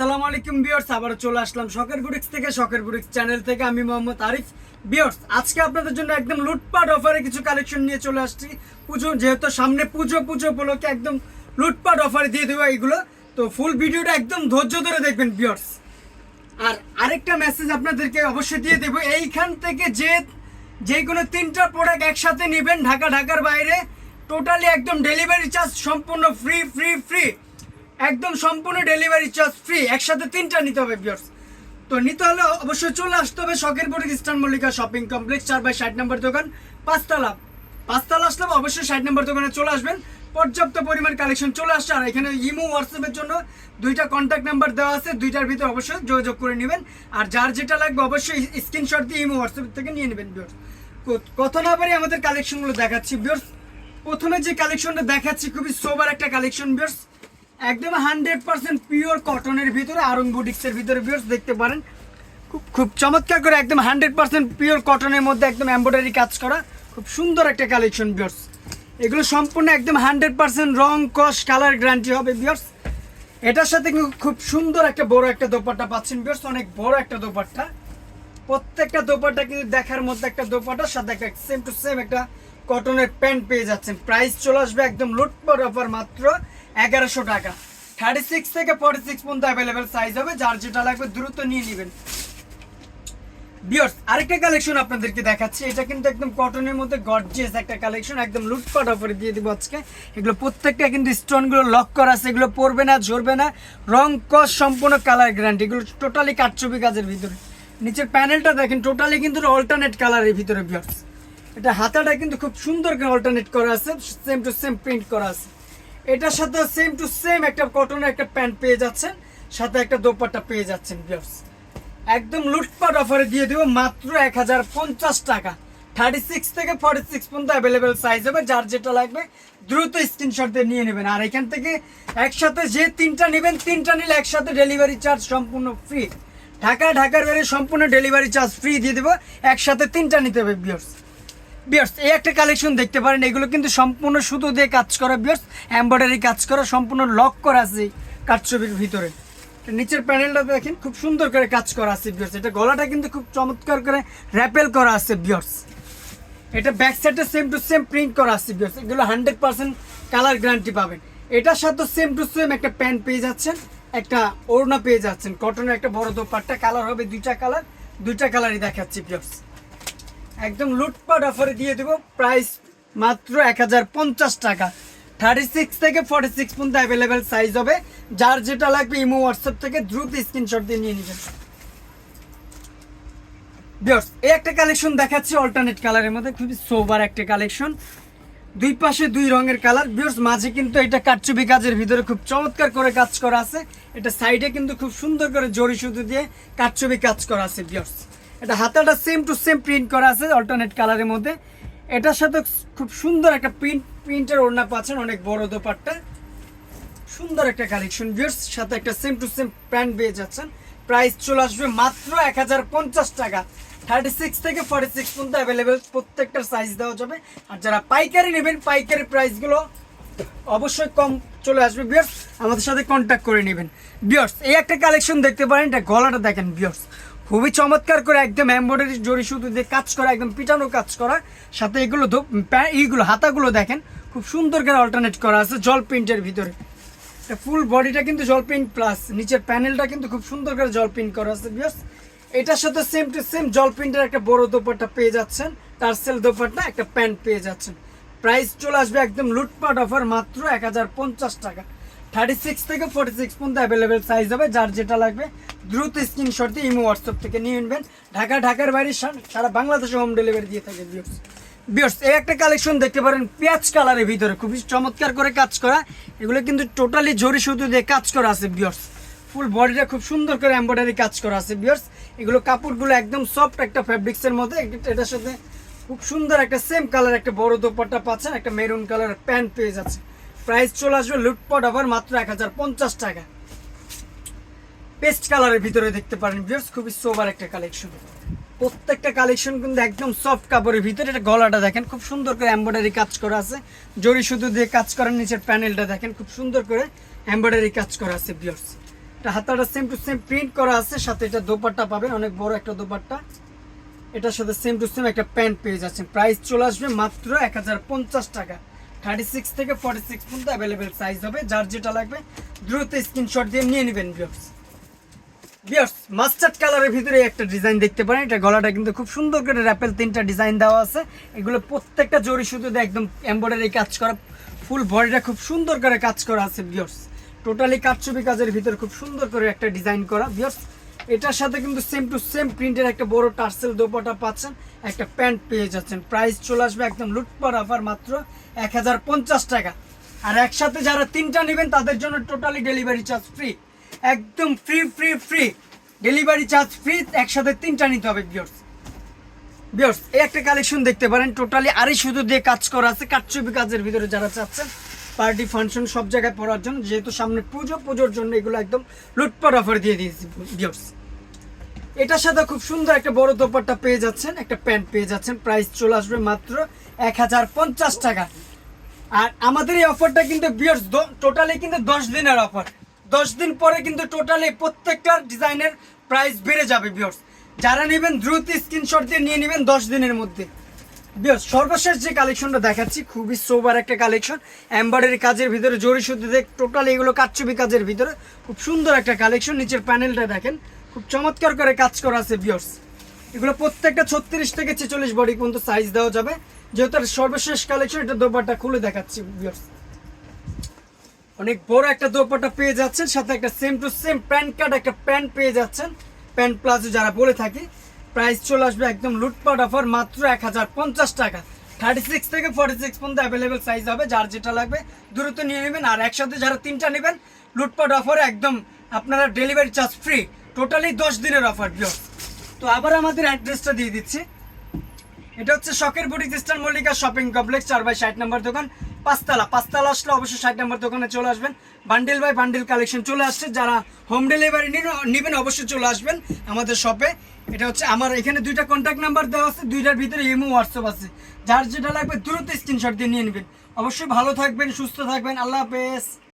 আসসালামু আলাইকুম বিয়ার্স আবার চলে আসলাম শখের বুটিক্স থেকে, শখের বুটিক্স চ্যানেল থেকে। আমি মোহাম্মদ আরিফ। বিয়ার্স আজকে আপনাদের জন্য একদম লুটপাট অফারে কিছু কালেকশন নিয়ে চলে আসছি। পুজো, যেহেতু সামনে পুজো পুজো উপলক্ষে একদম লুটপাট অফারে দিয়ে দেবো এইগুলো। তো ফুল ভিডিওটা একদম ধৈর্য ধরে দেখবেন বিয়ার্স আর আরেকটা মেসেজ আপনাদেরকে অবশ্যই দিয়ে দেবো। এইখান থেকে যে যে কোনো তিনটা প্রোডাক্ট একসাথে নেবেন ঢাকা, ঢাকার বাইরে টোটালি একদম ডেলিভারি চার্জ সম্পূর্ণ ফ্রি ফ্রি ফ্রি একদম সম্পূর্ণ ডেলিভারি চার্জ ফ্রি একসাথে তিনটা নিতে হবে বিয়ার্স তো নিতে হলে অবশ্যই চলে আসতে হবে শখের board eastern Mallika shopping complex চার বাই ষাট নম্বর দোকান, পাঁচতলা। পাঁচতলা আসলে অবশ্যই ষাট নম্বর দোকানে চলে আসবেন। পর্যাপ্ত পরিমাণ কালেকশন চলে আসছে। আর এখানে ইমো হোয়াটসঅ্যাপের জন্য দুইটা কন্ট্যাক্ট নাম্বার দেওয়া আছে। দুইটার ভিতরে অবশ্যই যোগাযোগ করে নেবেন। আর যার যেটা লাগবে অবশ্যই স্ক্রিনশট দিয়ে ইমো হোয়াটসঅ্যাপ থেকে নিয়ে নেবেন বিয়ার্স কথা না পারি আমাদের কালেকশনগুলো দেখাচ্ছি বিয়ার্স প্রথমে যে কালেকশনটা দেখাচ্ছি, খুবই সোবার একটা কালেকশন বিয়ার্স একদম হান্ড্রেড পার্সেন্ট পিওর কটনের ভিতরে, আরং বুটিক্সের ভিতরে বিয়ার্স দেখতে পারেন। খুব খুব চমৎকার করে একদম হান্ড্রেড পার্সেন্ট পিওর কটনের মধ্যে একদম এম্ব্রয়ডারি কাজ করা। খুব সুন্দর একটা কালেকশন বিয়ার্স এগুলো সম্পূর্ণ একদম হান্ড্রেড পার্সেন্ট রং, কস কালার গ্যারান্টি হবে বিয়ার্স এটার সাথে কিন্তু খুব সুন্দর একটা বড় একটা দোপাট্টা পাচ্ছেন বিয়ার্স অনেক বড় একটা দোপাট্টা। প্রত্যেকটা দোপাট্টা কিন্তু দেখার মধ্যে একটা দোপাট্টার সাথে একটা সেম টু সেম একটা কটনের প্যান্ট পেয়ে যাচ্ছেন। প্রাইস চলে আসবে একদম লুটপাট অফার মাত্র। এগারোশো টাকা। থার্টি সিক্স থেকে ফর্টি সিক্স পর্যন্ত অ্যাভেলেবেল সাইজ হবে, যার যেটা লাগবে দ্রুত নিয়ে নেবেন। বিয়ার্স আরেকটা কালেকশন আপনাদেরকে দেখাচ্ছি। এটা কিন্তু একদম কটনের মধ্যে একটা কালেকশন একদম লুটপাট অফারে দিয়ে দিব আজকে। এগুলো প্রত্যেকটা কিন্তু স্টোনগুলো লক করা আছে, এগুলো পরবে না, ঝরবে না। রং কস সম্পূর্ণ কালার এগুলো টোটালি কাটছবি কাজের ভিতরে। নিচের প্যানেলটা দেখেন টোটালি কিন্তু অল্টারনেট কালারের ভিতরে বিয়ার্স এটা হাতাটা কিন্তু খুব সুন্দর করে অল্টারনেট করা আছে সেম টু সেম প্রিন্ট করা আছে। এটার সাথে সেম টু সেম একটা কটনের একটা প্যান্ট পেয়ে যাচ্ছেন, সাথে একটা দোপাট্টা পেয়ে যাচ্ছেন বিয়ার্স একদম লুটপাট অফারে দিয়ে দেবো, মাত্র এক হাজার পঞ্চাশ টাকা। থার্টি সিক্স থেকে ফর্টি সিক্স পর্যন্ত অ্যাভেলেবেল সাইজ হবে, যার যেটা লাগবে, দ্রুত স্ক্রিনশট দিয়ে নিয়ে নেবেন। আর এখান থেকে একসাথে যে তিনটা নেবেন, তিনটা নিলে একসাথে ডেলিভারি চার্জ সম্পূর্ণ ফ্রি ঢাকা ঢাকার বেড়ে সম্পূর্ণ ডেলিভারি চার্জ ফ্রি দিয়ে দেবো, একসাথে তিনটা নিতে হবে বিয়ার্স বিয়ার্স এই একটা কালেকশন দেখতে পারেন। এগুলো কিন্তু সম্পূর্ণ সুতো দিয়ে কাজ করা বিয়ার্স এমব্রয়ডারি কাজ করা, সম্পূর্ণ লক করা আছে কাঠছবির ভিতরে। নিচের প্যানেলটা দেখেন, খুব সুন্দর করে কাজ করা আছে বিয়ার্স এটা গলাটা কিন্তু খুব চমৎকার করে র্যাপেল করা আছে বিয়ার্স এটা ব্যাক সাইডে সেম টু সেম প্রিন্ট করা আছে বিয়ার্স এগুলো হান্ড্রেড পার্সেন্ট কালার গ্যারান্টি পাবেন। এটার সাথে সেম টু সেম একটা প্যান্ট পেয়ে যাচ্ছেন, একটা ওড়না পেয়ে যাচ্ছেন। কটনের একটা বড় দোপাট্টা কালার হবে দুইটা কালার দুইটা কালারই দেখাচ্ছি বিয়ার্স একদম লুটপাট অফারে দিয়ে দেবো। প্রাইস মাত্র এক হাজার পঞ্চাশ টাকা। থার্টি সিক্স থেকে ফর্টি সিক্স পর্যন্ত অ্যাভেলেবেল সাইজ হবে। যার যেটা লাগবে ইমো হোয়াটসঅ্যাপ থেকে দ্রুত স্ক্রিনশট দিয়ে নিয়ে নেবেন। এই একটা কালেকশন দেখাচ্ছি অল্টারনেট কালারের মধ্যে। খুবই সোবার একটা কালেকশন দুই পাশে দুই রঙের কালার বিয়ার্স মাঝে কিন্তু এটা কাটচুপি কাজের ভিতরে খুব চমৎকার করে কাজ করা আছে। এটা সাইডে কিন্তু খুব সুন্দর করে জড়ি সুতো দিয়ে কাটচুপি কাজ করা আছে বিয়ার্স এটা হাতাটা সেম টু সেম প্রিন্ট করা আছে অল্টারনেট কালারের মধ্যে। এটার সাথে খুব সুন্দর একটা প্রিন্ট প্রিন্টের ওড়না পাচ্ছেন অনেক বড় দোপাট্টা। সুন্দর একটা কালেকশন বিয়ার্স সাথে একটা সেম টু সেম প্যান্ট পেয়ে যাচ্ছেন। প্রাইস চলে আসবে মাত্র এক হাজার পঞ্চাশ টাকা। থার্টি সিক্স থেকে ফর্টি সিক্স পর্যন্ত অ্যাভেলেবেল প্রত্যেকটার সাইজ দেওয়া যাবে। আর যারা পাইকারি নেবেন, পাইকারি প্রাইসগুলো অবশ্যই কম চলে আসবে। বিয়ার্স আমাদের সাথে কন্ট্যাক্ট করে নেবেন। বিয়ার্স এই একটা কালেকশন দেখতে পারেন, এটা গলাটা দেখেন বিয়ার্স খুবই চমৎকার করে একদম এমব্রয়ডারি জড়ি সুতো দিয়ে কাজ করা, একদম পিটানো কাজ করা। সাথে এগুলো এইগুলো, হাতাগুলো দেখেন, খুব সুন্দর করে অল্টারনেট করা আছে জল প্রিন্টের ভিতরে। ফুল বডিটা কিন্তু জল প্রিন্ট প্লাস নিচের প্যানেলটা কিন্তু খুব সুন্দর করে জল প্রিন্ট করা আছে বিয়ার্স এটার সাথে সেম টু সেম জল প্রিন্টের একটা বড় দোপাট্টা পেয়ে যাচ্ছেন। টার্সেল দোপাট্টা, একটা প্যান্ট পেয়ে যাচ্ছেন। প্রাইস চলে আসবে একদম লুটপাট অফার মাত্র এক হাজার পঞ্চাশ টাকা। থার্টি সিক্স থেকে ফোর্টি সিক্স পর্যন্ত অ্যাভেলেবেল সাইজ হবে, যার যেটা লাগবে দ্রুত স্ক্রিনশট দিয়ে ইমো হোয়াটসঅ্যাপ থেকে নিয়ে নেবেন। ঢাকা, ঢাকার বাড়ির সারা বাংলাদেশে হোম ডেলিভারি দিয়ে থাকে বিয়ার্স বিয়ার্স এই একটা কালেকশন দেখতে পারেন, পেঁয়াজ কালারের ভিতরে। খুবই চমৎকার করে কাজ করা। এগুলো কিন্তু টোটালি জরি সুতো দিয়ে কাজ করা আছে বিয়ার্স ফুল বডিটা খুব সুন্দর করে এমব্রয়ডারি কাজ করা আছে বিয়ার্স এগুলো কাপড়গুলো একদম সফট একটা ফ্যাব্রিক্সের মধ্যে। এটা- এটার সাথে খুব সুন্দর একটা সেম কালার একটা বড় দোপাট্টা পাচ্ছেন, একটা মেরুন কালার প্যান্ট পেয়ে যাচ্ছে প্রাইস চলে আসবে লুটপট আবার মাত্র এক হাজার পঞ্চাশ টাকা। পেস্ট কালারের ভিতরে দেখতে পারেন ভিউয়ার্স খুবই সোবার একটা কালেকশন প্রত্যেকটা কালেকশন কিন্তু একদম সফট কাপড়ের ভিতরে, এটা গলাটা দেখেন, খুব সুন্দর করে এমব্রয়ডারি কাজ করা আছে। জরি সুতো দিয়ে কাজ করার নিচের প্যানেলটা দেখেন, খুব সুন্দর করে এমব্রয়ডারি কাজ করা আছে ভিউয়ার্স এটা হাতাটা সেম টু সেম প্রিন্ট করা আছে, সাথে এটা দোপাট্টা পাবেন, অনেক বড় একটা দোপাট্টা। এটার সাথে সেম টু সেম একটা প্যান্ট পেয়ে যাচ্ছেন প্রাইস চলে আসবে মাত্র এক হাজার পঞ্চাশ টাকা। থার্টি সিক্স থেকে ফর্টি সিক্স পর্যন্ত অ্যাভেলেবেল সাইজ হবে। যার যেটা লাগবে, দ্রুত স্ক্রিনশট দিয়ে নিয়ে নেবেন বিয়ার্স মাস্টার্ড কালারের ভিতরে একটা ডিজাইন দেখতে পারেন। এটা গলাটা কিন্তু খুব সুন্দর করে র্যাপেল তিনটা ডিজাইন দেওয়া আছে। এগুলো প্রত্যেকটা জরি সুতো দিয়ে একদম এমব্রয়ডারি কাজ করা ফুল বডিটা খুব সুন্দর করে কাজ করা আছে বিয়ার্স টোটালি কাটছবি কাজের ভিতরে খুব সুন্দর করে একটা ডিজাইন করা বিয়ার্স এটার সাথে কিন্তু সেম টু সেম প্রিন্টের একটা বড় টার্সেল দোপাটা পাচ্ছেন। একটা প্যান্ট পেয়ে যাচ্ছেন। প্রাইস চলে আসবে একদম লুটপাট অফার মাত্র এক হাজার পঞ্চাশ টাকা। আর একসাথে যারা তিনটা নেবেন, তাদের জন্য টোটালি ডেলিভারি চার্জ ফ্রি একদম free free free delivery charge free একসাথে তিনটা নিতে হবে বিয়ার্স বিয়ার্স এই একটা কালেকশন দেখতে পারেন। টোটালি আড়াই শুধু দিয়ে কাজ করা আছে। কাটছবি কাজের ভিতরে যারা চাচ্ছেন পার্টি ফাংশন সব জায়গায় পড়ার জন্য, যেহেতু সামনে পুজো, পুজোর জন্য এগুলো একদম লুটপাট অফার দিয়ে দিয়েছি বিয়ার্স এটার সাথে খুব সুন্দর একটা বড় দোপাট্টা পেয়ে যাচ্ছেন, একটা প্যান্ট পেয়ে যাচ্ছেন। প্রাইস চলে আসবে মাত্র এক হাজার পঞ্চাশ টাকা। আর আমাদের এই অফারটা কিন্তু বিয়ার্স টোটালি কিন্তু দশ দিনের অফার দশ দিন পরে কিন্তু টোটালি প্রত্যেকটা ডিজাইনের প্রাইস বেড়ে যাবে বিয়ার্স যারা নেবেন, দ্রুত স্ক্রিনশট দিয়ে নিয়ে নেবেন দশ দিনের মধ্যে। বিয়ার্স সর্বশেষ যে কালেকশনটা দেখাচ্ছি, খুবই সোবার একটা কালেকশন এম্বয়ডারি কাজের ভিতরে, জরি দেখ টোটালি এগুলো কাচ্চুবি কাজের ভিতরে। খুব সুন্দর একটা কালেকশন নিচের প্যানেলটা দেখেন। খুব চমৎকার করে কাজ করা আছে বিয়ার্স এগুলো প্রত্যেকটা ছত্রিশ থেকে ছেচল্লিশ বডি পর্যন্ত সাইজ দেওয়া যাবে। যেহেতু সর্বশেষ কালেকশন এটা দোপাট্টা খুলে দেখাচ্ছি বিয়ার্স অনেক বড় একটা দোপাটা পেয়ে যাচ্ছেন, সাথে একটা same to same pant card একটা প্যান্ট পেয়ে যাচ্ছেন। প্যান্ট প্লাজো যারা বলে থাকি প্রাইস চলে আসবে একদম লুটপাট অফার মাত্র এক হাজার পঞ্চাশ টাকা। থার্টি সিক্স থেকে ফর্টি সিক্স পর্যন্ত অ্যাভেলেবেল সাইজ হবে, যার যেটা লাগবে দ্রুত নিয়ে নেবেন। আর একসাথে যারা তিনটা নেবেন, লুটপাট অফার একদম আপনারা ডেলিভারি চার্জ ফ্রি টোটালি দশ দিনের অফার বিয়র তো আবার আমাদের অ্যাড্রেসটা দিয়ে দিচ্ছি। এটা হচ্ছে শখের boutique eastern Mallika shopping complex, চার বাই ষাট নম্বর দোকান। পাঁচতলা পাঁচতলা আসলে অবশ্যই ষাট নম্বর দোকানে চলে আসবেন। বান্ডেল বাই বান্ডেল কালেকশন চলে আসছে। যারা হোম ডেলিভারি নেবেন, অবশ্যই চলে আসবেন আমাদের শপে। এটা হচ্ছে আমার, এখানে দুইটা কন্ট্যাক্ট নাম্বার দেওয়া আছে, দুইটার ভিতরে ইমো হোয়াটসঅ্যাপ আছে। যার যেটা লাগবে, দ্রুত স্ক্রিনশট দিয়ে নিয়ে নেবেন। অবশ্যই ভালো থাকবেন, সুস্থ থাকবেন। আল্লাহ হাফেজ।